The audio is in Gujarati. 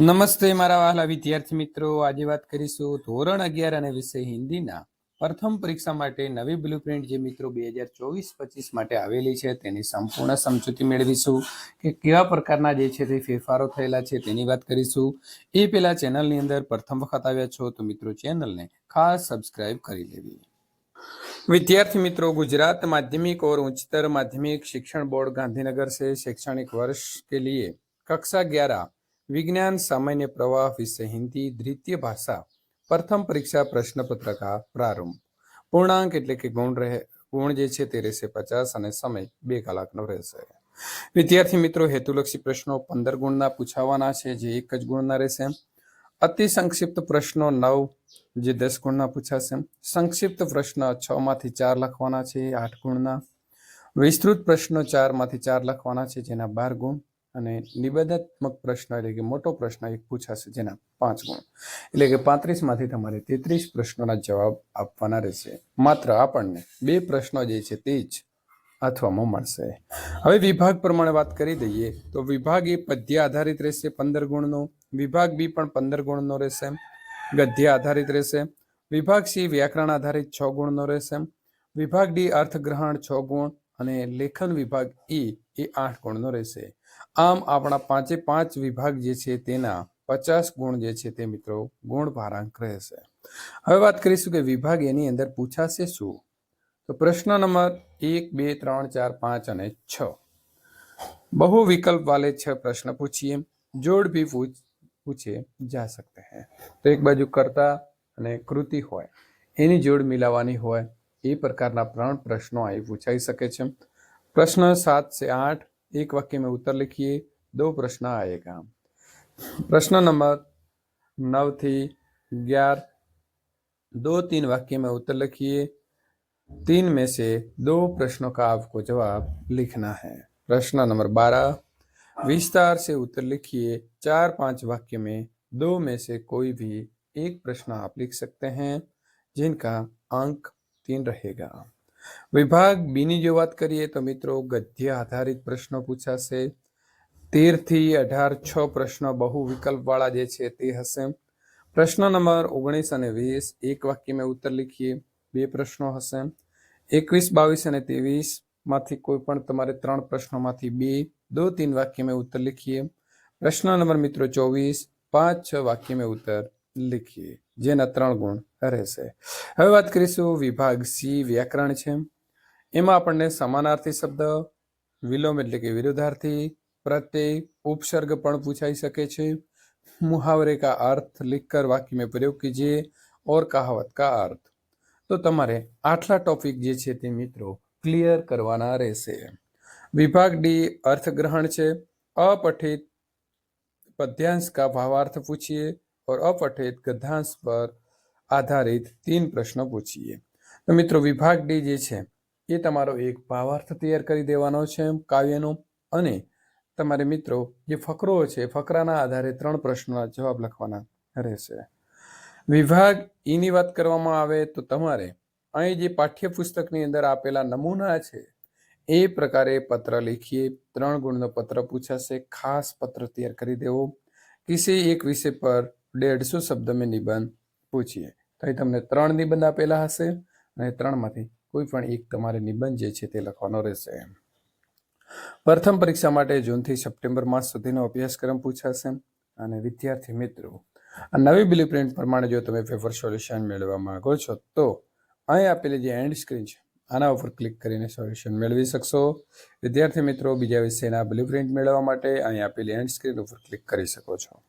નમસ્તે મારા વહાલા વિદ્યાર્થી મિત્રો આજે વાત કરીશું ધોરણ અગિયાર અને વિષય હિન્દીના પ્રથમ પરીક્ષા માટે નવી બ્લુપ્રિન્ટ જે મિત્રો બે હજાર ચોવીસ પચીસ માટે આવેલી છે તેની સંપૂર્ણ સમજૂતી મેળવીશું કે કેવા પ્રકારના જે છે તે ફેરફારો થયેલા છે તેની વાત કરીશું એ પહેલા ચેનલની અંદર પ્રથમ વખત આવ્યા છો તો મિત્રો ચેનલને ખાસ સબસ્ક્રાઇબ કરી લેવી विद्यार्थी मित्रों गुजरात माध्यमिक और उच्चतर माध्यमिक शिक्षण बोर्ड गांधीनगर से शैक्षणिक वर्ष के लिए कक्षा ग्यारह વિજ્ઞાન, સામાન્ય પ્રવાહ વિશે હિન્દી દ્વિતીય ભાષા, પ્રથમ પરીક્ષા પ્રશ્નપત્રકા પ્રારંભ. પૂર્ણાંક એટલે કે ગુણ રહે, ગુણ જે છે તે રહેશે પચાસ અને સમય બે કલાકનો રહેશે. વિદ્યાર્થી મિત્રો, હેતુલક્ષી પ્રશ્નો પંદર ગુણના પૂછાવાના છે, જે એક જ ગુણના રહેશે. અતિ સંક્ષિપ્ત પ્રશ્નો નવ, જે દસ ગુણના પૂછાશે. સંક્ષિપ્ત પ્રશ્ન છ માંથી ચાર લખવાના છે, આઠ ગુણના. વિસ્તૃત પ્રશ્નો ચારમાંથી ચાર લખવાના છે, જેના બાર ગુણ. અને નિબંધાત્મક પ્રશ્ન એટલે કે મોટો પ્રશ્ન એક પૂછાશે જેના પાંચ ગુણ. એટલે કે પાંત્રીસમાંથી તમારે તેત્રીસ પ્રશ્નોના જવાબ આપવાના રહેશે. માત્ર આપણને બે પ્રશ્નો જે છે તે જ અથવામાં મળશે. હવે વિભાગ પ્રમાણે વાત કરી દઈએ તો વિભાગ એ પદ્ય આધારિત રહેશે પંદર ગુણનો. વિભાગ બી પણ પંદર ગુણનો રહેશે. ગદ્ય આધારિત રહેશે. વિભાગ સી વ્યાકરણ આધારિત છ ગુણનો રહેશે. વિભાગ ડી અર્થગ્રહણ છ ગુણ. અને લેખન વિભાગ એ એ આઠ ગુણનો રહેશે. આમ આપણા પાંચે પાંચ વિભાગ જે છે તેના પચાસ ગુણ જે છે તે મિત્રો ગુણ ભારાંક રહેશે. હવે વાત કરીશું કે વિભાગ એની અંદર પૂછાશે શું? તો પ્રશ્ન નંબર એક, બે, ત્રણ, ચાર, પાંચ અને છ. બહુ વિકલ્પ વાલે છ પ્રશ્ન પૂછીએ. જોડ ભી પૂછ, પૂછે, જા સકતે હૈ. તો એક બાજુ કરતા અને કૃતિ હોય. એની જોડ મિલાવવાની હોય. એ પ્રકારના ત્રણ પ્રશ્નો અહીં પૂછાઈ શકે છે પ્રશ્ન સાત से आठ एक वाक्य में उत्तर लिखिए दो प्रश्न आएगा प्रश्न नंबर नौ थी ग्यारह दो तीन वाक्य में उत्तर लिखिए तीन में से दो प्रश्नों का आपको जवाब लिखना है प्रश्न नंबर बारह विस्तार से उत्तर लिखिए चार पांच वाक्य में दो में से कोई भी एक प्रश्न आप लिख सकते हैं जिनका अंक तीन रहेगा વિભાગ બીની જો વાત કરીએ તો મિત્રો ગદ્ય આધારિત પ્રશ્નો પૂછાશે તેર થી અઢાર છ પ્રશ્નો બહુ વિકલ્પવાળા જે છે તે હશે પ્રશ્ન નંબર ઓગણીસ અને વીસ એક વાક્ય મેં ઉત્તર લીખીએ બે પ્રશ્નો હશે એકવીસ બાવીસ અને ત્રેવીસ માંથી કોઈ પણ તમારે ત્રણ પ્રશ્નોમાંથી બે દો तीन वाक्य में उत्तर लिखिए प्रश्न नंबर મિત્રો ચોવીસ પાંચ છ વાક્ય में उत्तर लिखिए જેના ત્રણ ગુણ રહેશે. હવે વાત કરીશું વિભાગ સી વ્યાકરણ છે. એમાં આપણને સમાનાર્થી શબ્દ, વિલોમ એટલે કે વિરુદ્ધાર્થી, પ્રત્યય, ઉપસર્ગ પણ પૂછાઈ શકે છે. મુહાવરે કા અર્થ કર વાક્ય મેં પ્રયોગ કીજીએ, ઓર કહાવત કા અર્થ. તો તમારે આટલા ટોપિક જે છે તે મિત્રો ક્લિયર કરવાના રહેશે. વિભાગ ડી અર્થગ્રહણ છે. અપઠિત પદ્યાંશ કા ભાવાર્થ પૂછીએ. और अपठित गद्यांश पर આધારિત તીન પ્રશ્નો પૂછીએ તો મિત્રો વિભાગ ડી જે છે એ તમારો એક ભાવાર્થ તૈયાર કરી દેવાનો છે કાવ્યનો અને તમારે મિત્રો જે ફકરો છે ફકરાના આધારે ત્રણ પ્રશ્નોના જવાબ લખવાના રહેશે વિભાગ ઈની વાત કરવામાં આવે તો તમારે અહીં જે પાઠ્યપુસ્તકની અંદર આપેલા નમૂના છે એ પ્રકારે પત્ર લખીએ ત્રણ ગુણનો પત્ર પૂછાશે ખાસ પત્ર તૈયાર કરી દેવો કિસી એક વિષય પર દેઢસો શબ્દ મેં નિબંધ પૂછીએ. તો અહીં તમને ત્રણ નિબંધ આપેલા હશે અને ત્રણમાંથી કોઈ પણ એક તમારે નિબંધ જે છે તે લખવાનો રહેશે. પ્રથમ પરીક્ષા માટે જૂનથી સપ્ટેમ્બર માસ સુધીનો અભ્યાસક્રમ પૂછાશે. અને વિદ્યાર્થી મિત્રો, આ નવી બ્લુ પ્રિન્ટ પ્રમાણે જો તમે પેપર સોલ્યુશન મેળવવા માંગો છો, તો અહીં આપેલી જે એન્ડ સ્ક્રીન છે, આના ઉપર ક્લિક કરીને સોલ્યુશન મેળવી શકશો. વિદ્યાર્થી મિત્રો, બીજા વિષયના બ્લુ પ્રિન્ટ મેળવવા માટે અહીં આપેલી એન્ડ સ્ક્રીન ઉપર ક્લિક કરી શકો છો.